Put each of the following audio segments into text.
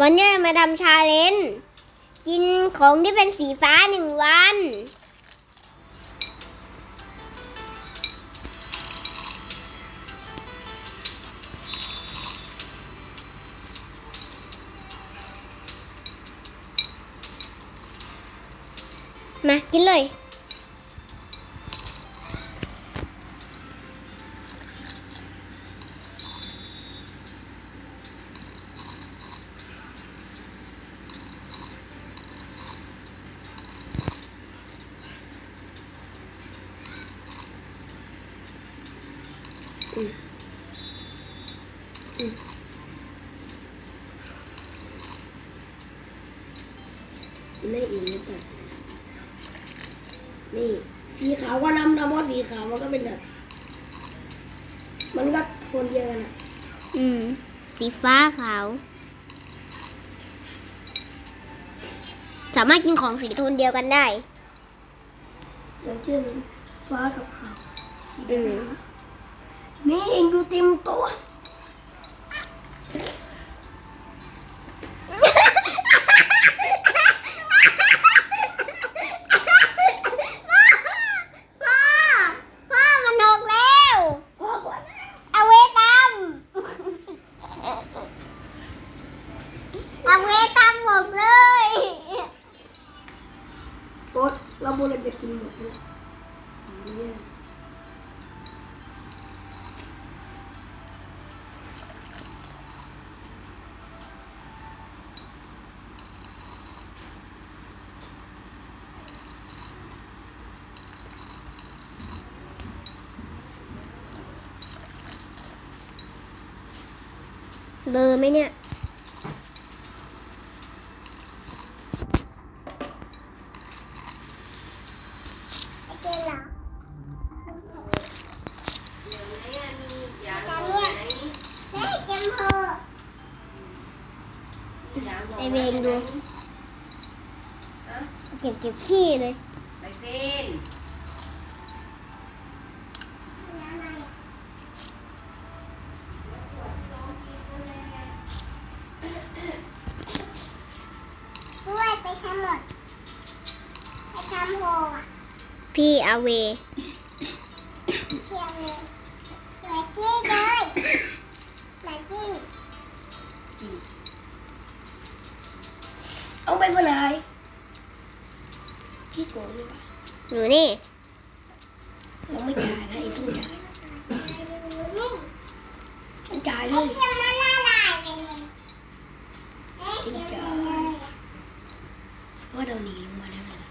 วันนี้มาทำชาเลนจ์กินของที่เป็นสีฟ้าหนึ่งวัน มา กินเลย ไม่อิ่มหรือเปล่านี่สีขาวก็น้ำนะเพราะสีขาวมันก็เป็นแบบ มันก็โทนเดียวกันอะอืม สีฟ้าขาว สามารถกินของสีโทนเดียวกันได้อย่างเช่นฟ้ากับขาวดียวกันนะนี่เองดูเต็ม โต๊ะพ่อ พ่อมันหกแล้ว พ่อก่อน เอาเวตามเอาเวตามหมดเลย โต๊ะเราโบราณจะกินหมดเลยอันนี้ เลอไหมเนี่ย ไอเวงดู เก็บเก็บขี้เลย ไปฟิน ด้วยไปสมุดไปทำโฮอะ พี่เอาเวพี่เอาเวเหมือนจี้เลยเหมือนจี้เอาไปคนไหนที่โกงนี่ปะหนูนี่ เราไม่จ่ายนะไอ้ตู้จ่าย นี่ มันจ่ายเล ไอ้ ย เจียมมันละลายไปเลยไอ้เจียมมันละลาย เพราะเราหนีลงมาแล้วนะ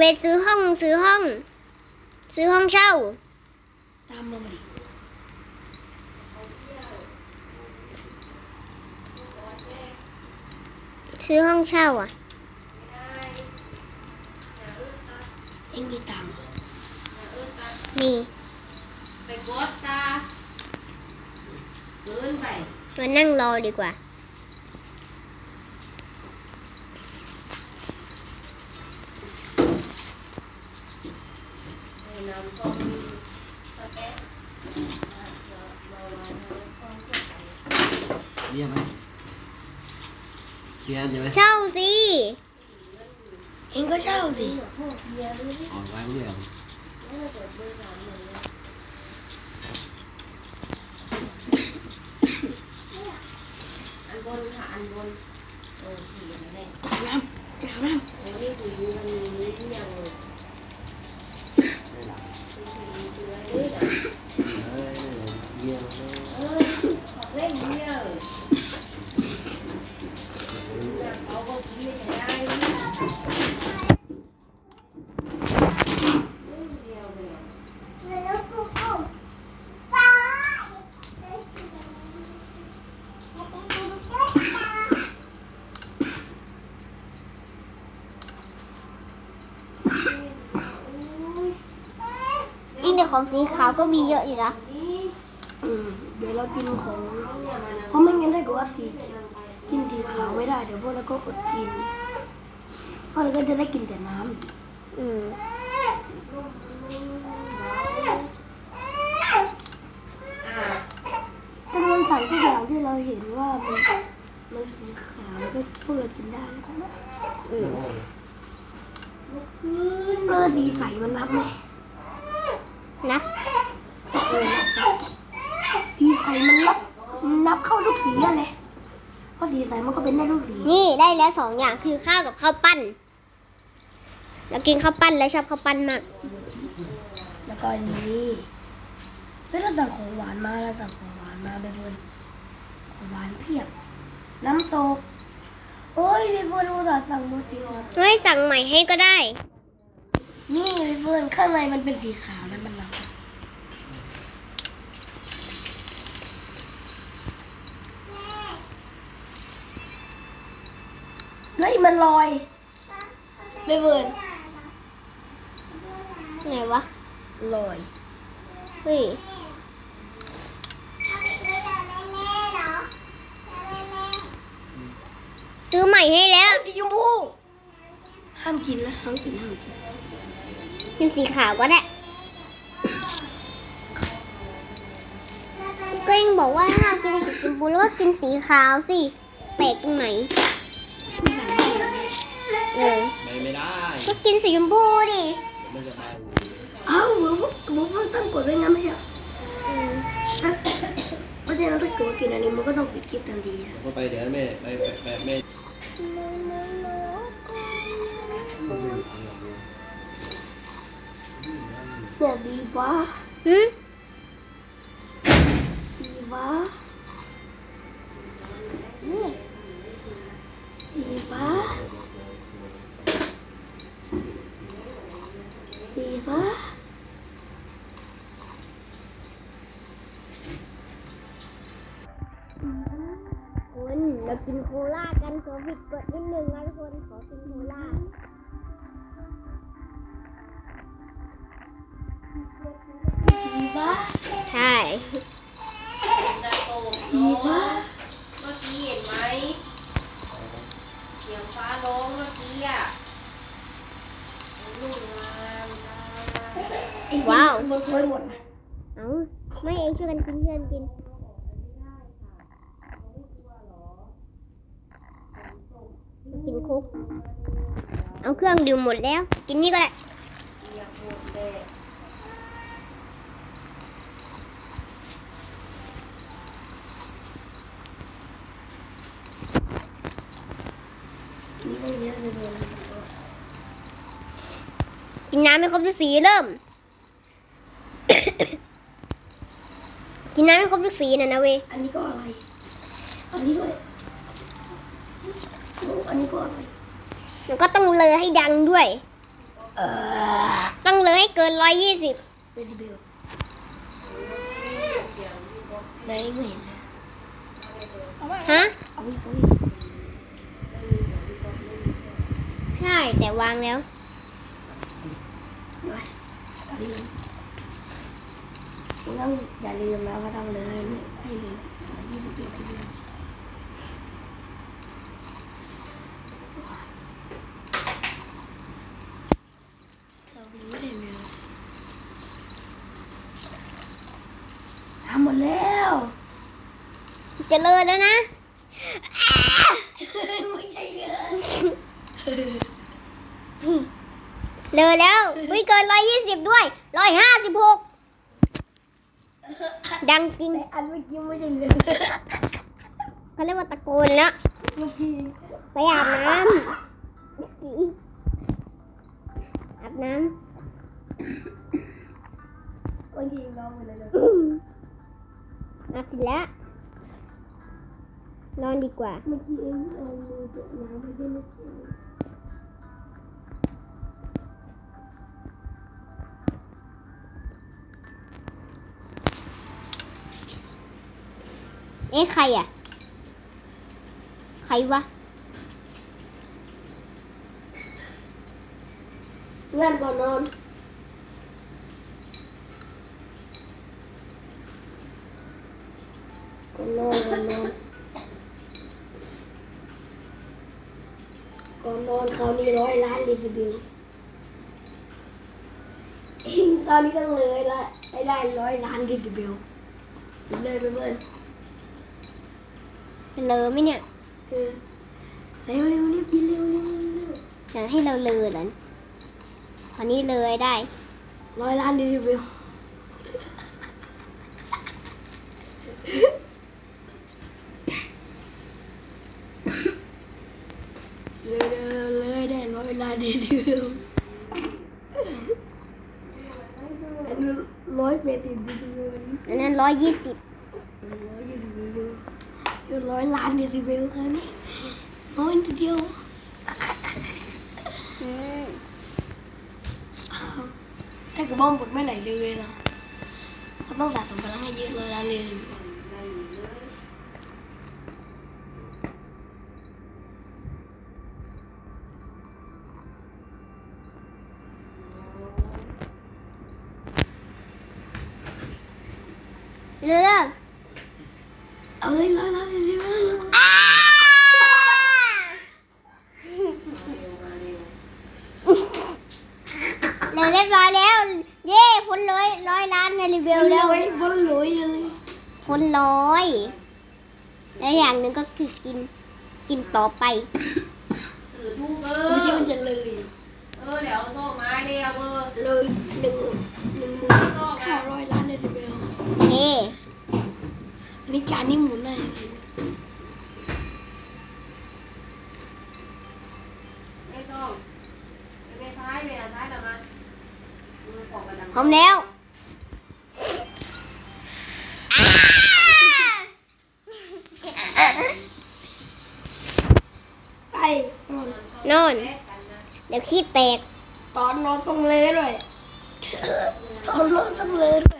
เอาเวซื้อห้องซื้อห้อง ซื้อห้องเช่า ตามลงมาดิซื้อห้องเช่าอะเอ็งมีตังค์เหรอมีไปกดตาเกินไปมานั่งรอดีกว่า ให้นำต้องสเต็ป เรียกไหม เรียนใช่ไหมเช่าสิเอ็งก็เช่าสิออ ของสีขาวก็มีเยอะอยู่นะอืมเดี๋ยวเรากินของ เพราะไม่งั้นถ้าเกิดว่าสีกินสีขาวไม่ได้เดี๋ยวพวกเราก็อดกินพวกเราก็จะได้กินแต่น้ำอืมจำนวนสัตวทุกอย่างที่เราเห็นว่ามันมันสีขาวก็พวกเรากินได้แล้วนะอืมเออสีใสมันรับไหม นับเออนับนับสีใสมันนับนับเข้าทุกสีอะเลยเพราะสีใสมันก็เป็นได้ทุกสีนี่ได้แล้วสองอย่างคือข้าวกับข้าวปั้นแล้วกินข้าวปั้นแล้วชอบข้าวปั้นมาก แล้วก็อันนี้เฮ้ยเราสั่งของหวานมาเราสั่งของหวานมาไปเฟิร์นของหวานเพียบ น้ำตกโอ้ยพี่เฟิร์นอุตส่าห์สั่งโมจิมาเฮ้ยสั่งใหม่ให้ก็ได้ นี่พี่เฟิร์นข้างในมันเป็นสีขาวนะมัน เราเฮ้ยมันลอยพี่เฟิร์นไหนวะลอยเฮ้ยซื้อใหม่ให้แล้วสีชมพูห้ามกินนะห้ามกินห้ามกินเป็นสีขาวก็ได้ก็ยังบอกว่าห้ามกินสีชมพูแล้วก็กินสีขาวสิแปลกตรงไหนเออไม่ไม่ได้ก็กินสีชมพูดิมันจะไปเอ้าหมูหมูเพิ่งตั้งกฎไว้งั้นไม่ใช่เหรออืมฮะเพราะฉะนั้นถ้าเกิดว่ากินอันนี้มันก็ต้องปิดคลิปทันทีอะก็ไปเดี๋ยวแม่ไปไปไปแม่เนี่ยสีฟ้า หืม สียงฟ้าร้องเมื่อกี้อะลูกงานนะไอ้กินว้าวหมดเลยหมดนะเอ้าไม่เองช่วยกันกินช่วยกันกินกินคุก เอาเครื่องดื่มหมดแล้ว กินนี่ก็ได้ อยา กหมดแต่นี่ต้องเยอะเลยเลยกินน้ำไม่ครบทุกสีเริ่ม กินน้ำไม่ครบทุกสีนะนะเวยอันนี้ก็อะไร อันนี้ด้วยโอ้อันนี้ก็อะไรแล้วก็ต้องเลอให้ดังด้วยเออต้องเลอให้เกินร้อยยี่สิบเดซิเบลไหนไม่เห็นเลยฮะ เอาไว้เอาไว้ ใช่แต่วางแล้ว ต้องอย่าลืมนะว่าต้องเลยนี่ให้เลยยี่สิบเอ็ดทีเดียวเราไม่ได้เลยทำหมดแล้ว จะเลอแล้วนะ ไม่ใช่เยอะ เลอแล้วไม่งเกินร้อยยี่สิบด้วยร้อยห้าสิบหกดังจริงอันเมื่อกี้ไม่ใช่เลยเขาเรียกว่าตะโกนแล้วเมื่อกี้ไปอาบน้ำอาบน้เมื่อกี้ร้องไปเลยเลยอาบเสร็จแล้วนอนดีกว่า เมื่อกี้เองเอามือเปิดน้ำไปด้วยเมื่ เอ๊ะใครอะ ใครวะเลื่อนก่อนนอนก่อนนอนก่อนนอนก่อนนอนคราวนี้ร้อยล้านเดซิเบลคราวนี้ต้องเลยละให้ได้ร้อยล้านเดซิเบลถึงเลยเพื่อน จะเลอไหมเนี่ยเออเร็วเร็วรีบกินเร็วเร็วเร็วอยากให้เราเลอเหรอตอนนี้เลยได้ ร้อยล้านรีวิวเลยเลยได้ร้อยล้านรีวิวอันนี้ร้อยแปดสิบรีวิวอันนั้นร้อยยี่สิบ ร้อยยี่สิบรีวิว ร้อยล้านรีวิวครั้งนี้ร้อยนิดเดียวถ้ากระบ้องหมดไม่ไหลเลยนะเขาต้องสะสมพลังให้เยอะเลยนะเลย เรือ เอาเลยร้อยล้านเลยสิ อ้าเร็วเรียบร้อยแล้ว เย้พ้นเลยร้อยล้านในรีวิวแล้ว ไว้บนหลุยเลย พ้นร้อยและอย่างหนึ่ง ก็คือกินกินต่อไปสื่อทุกเอไม่อใช่มันจะเลย เออเดี๋ยวโซ่ไม้เรียวเบอร์เลยหนึ่งหนึ่งหมื่นห้าร้อยล้านเลยทีเดียวเฮ้อันนี้จานนี้หมุนได้เลยไม่ต้องไม่ท้ายไม่ท้ายหรอมามือปอกกระดังพร้อมแล้วอ้า ไปนอน น อน เดี๋ยวขี้แตก ตอนนอนต้องเลยด้วย ตอนนอนต้องเลยด้วย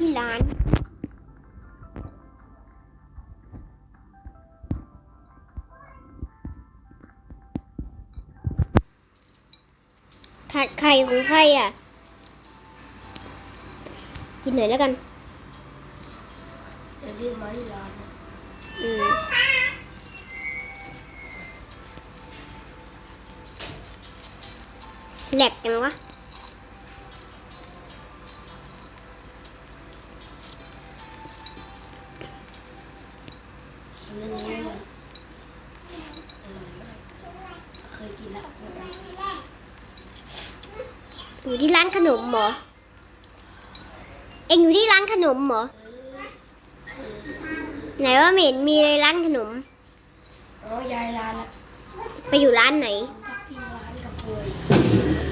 ที่ร้าน ผัดไข่ของใครอะ กินหน่อยแล้วกันเดี๋ยวเรียกมาที่ร้านนะอืมแหลกจังวะ ซื้อนนี้มาอร่อยมากเคยกินแล้วอยู่ที่ร้านขนมเหรอ เอ็งอยู่ที่ร้านขนมเหรอ ไหนว่าเหม็นมีเลยร้านขนม โอ๋อยายร้านละไปอยู่ร้านไหน พักที่ร้านกาแฟ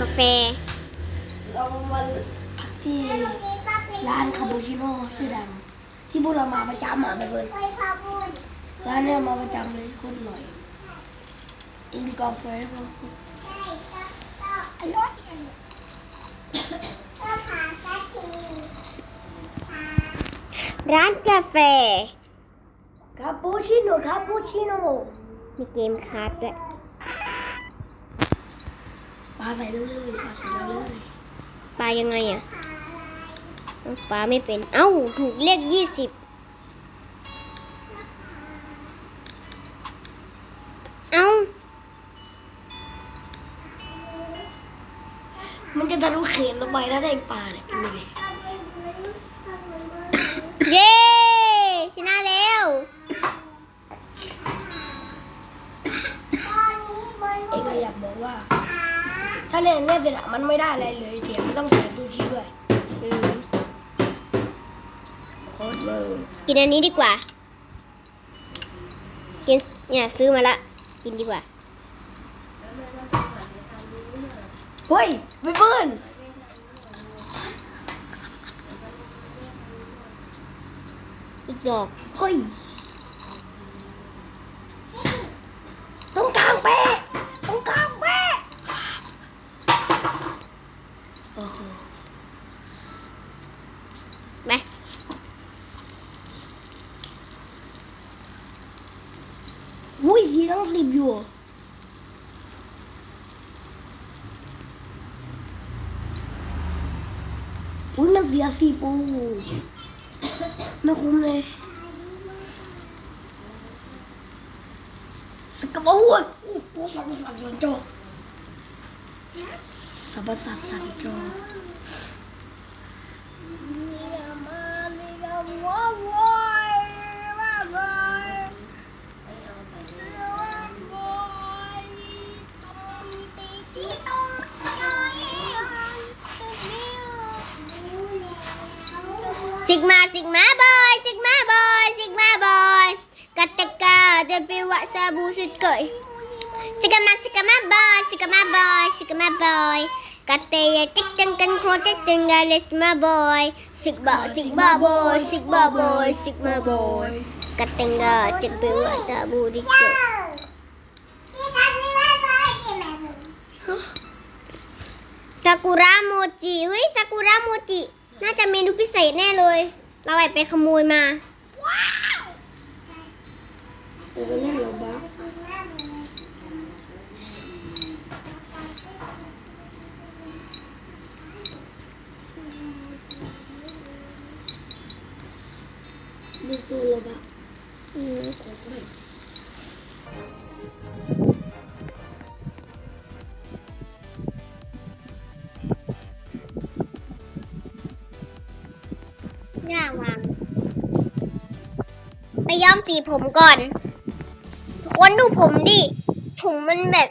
กาแฟ เรามาพักที่ร้านคาปูชิโน่ชื่อดังที่พวกเรามาประจำอะไปเบิร์น ร้านเนี้ยมาประจำเลยคนหน่อยอินกาแฟเขาอร่อยร้านกาแฟคาปูชิโน่คาปูชิโน่มีเกมคาร์ดด้วยปลาใส่เรื่อยๆปลาใส่เรื่อยปลายังไงอะเอ้าปลาไม่เป็น เอ้า ถูกเลขยี่สิบ ข็นลงไปแล้วได้ปลาเนี่ยเป็นยังไงเย้ชนะแล้วเองเลยอยากบอกว่า ถ้าเล่นอันเนี่ยเสร็จอะมันไม่ได้อะไรเลยเดี๋ยวมันต้องใส่ซูชิด้วยอืมโคตรเวอร์กินอันนี้ดีกว่า กินเนี่ยซื้อมาละ กินดีกว่า เฮ้ยไปเบิ้ ลหยอกเฮ้ยตรงกลางเป๊ะตรงกลางเป๊ะโอ้โหไปอุ้ยสีต้องสิบอยู่อุ้ยมันเสียสีปู ไม่คุ้มเลยสกปรกโอ้โอ้โหสับสับสันจอสับสับสันจอ ซิกมาซิกมาบอยซิกมาบอยซิกมาบอยกัตตะกาเดบิวะซาบูสิเกยซิกม น่าจะเมนูพิเศษแน่เลย เราแอบไปขโมยมาเดี๋ยวตอนนี้เราบักดูโซนเราบัก สีผมก่อน ทุกคนดูผมดิ ถุงมันแบบ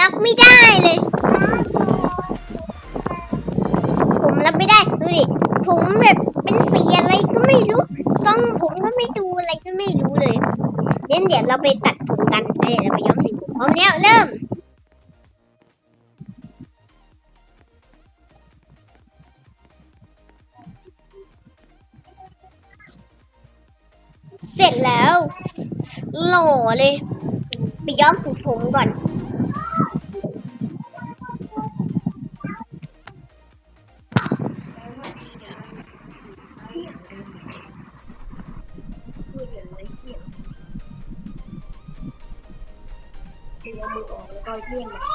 รับไม่ได้เลย ผมรับไม่ได้ดูดิ ถุงแบบเป็นสีอะไรก็ไม่รู้ซ่องผมก็ไม่ดูอะไรก็ไม่รู้เลยเดี๋ยวเดี๋ยวเราไปตัดผมกันเดี๋ยวเราไปย้อมสีผมพร้อมแล้วเริ่ม เสร็จแล้ว หล่อเลย ไปย้อมสีผมก่อนหล่อ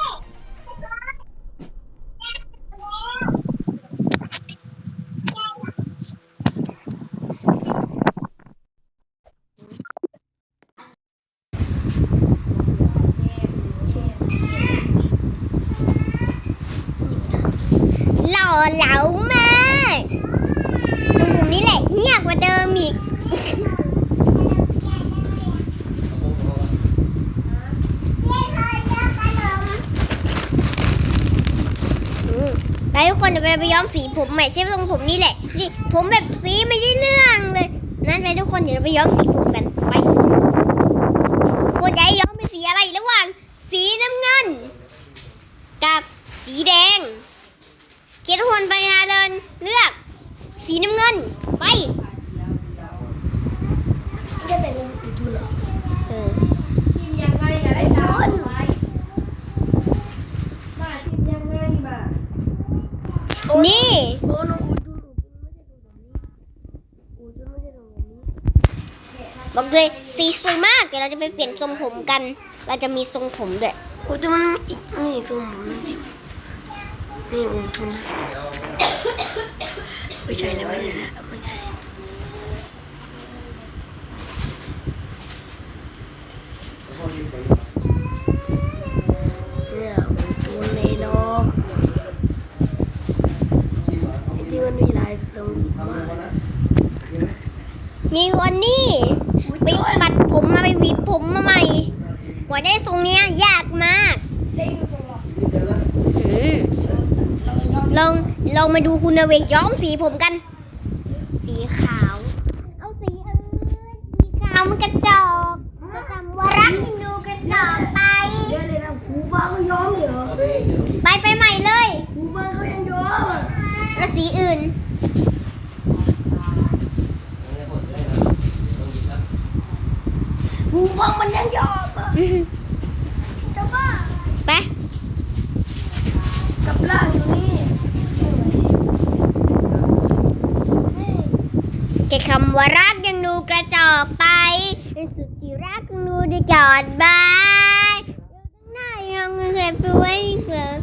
เหลามากตรงผมนี่แหละเงียบกว่าเดิมอีกไปทุกคนเดี๋ยวไปไปย้อมสีผมใหม่ใช่ทรงผมนี่แหละนี่ผมแบบสีไม่ได้เรื่องเลย นั่นไปทุกคนเดี๋ยวเราไปย้อมสีผมกันไปควรจะย้อมเป็นสีอะไรระหว่างสีน้ำเงิน กับสีแดงเกียรติทุกคนไปหาเดินเลือก สีน้ำเงิน ไป จะแต่งอุทุนเหรอ เออ ชิมยังไงอย่าได้ตามไปมาชิมยังไงมา นี่ โอ้โนอุทุนอุทุนไม่ใช่ตรงแบบนี้ อุทุนไม่ใช่ตรงแบบนี้บอกเลยสีสวยมาก เดี๋ยวเราจะไปเปลี่ยนทรงผมกัน เราจะมีทรงผมด้วยอุทุนมันอีกนี่ตรงผมนี่นี่อุทุนไม่ใช่แล้วไม่ใช่แล้วไม่ใช่เนี่ยอุทุนเลยเนาะที่มันมีลายทรงมากนี่วันนี้ไปปัดผมมาไปห วีผมมาใหม่ กว่าได้ทรงเนี้ยยากมากอืมลองลองมาดูคุณเวย้อมสีผมกัน สีขาว เอาสีเอ้ยสีขาวมันกระจอกมาทำวารักอินดูกระจอกไปเดี๋ยวเลยนะหูฟังเขาย้อมเลยเหรอไปไปใหม่เลยหูฟังเขายังย้อมอะแล้วสีอื่น จะบ้าไปกับร่างอยู่นี่นี่แค่คำว่ารักยังดูกระจอกไปในสุดที่รักยังดูได้จอดบายอยู่ข้างหน้ายังไม่เคยไปไว้เกิด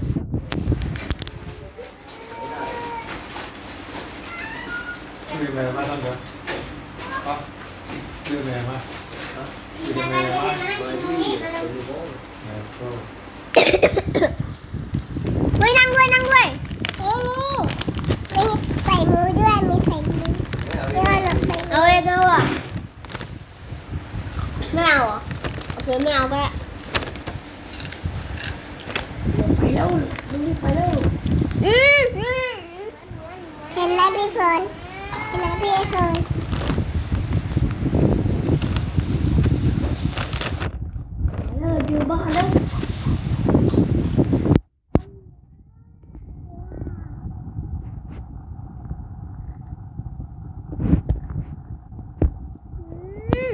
ชื่อแม่มาตั้งแต่ปะชื่อแม่มา ฮะชื่อแม่มามาที่มาที่โบ้แม่ก็เว้ยนั่งด้วยนั่งด้วยนี่นี่มีใส่มือด้วยมีใส่มือไม่เอาไม่เอาหรอเอาเลยก็อะไม่เอาเหรอโอเคไม่เอาก็ได้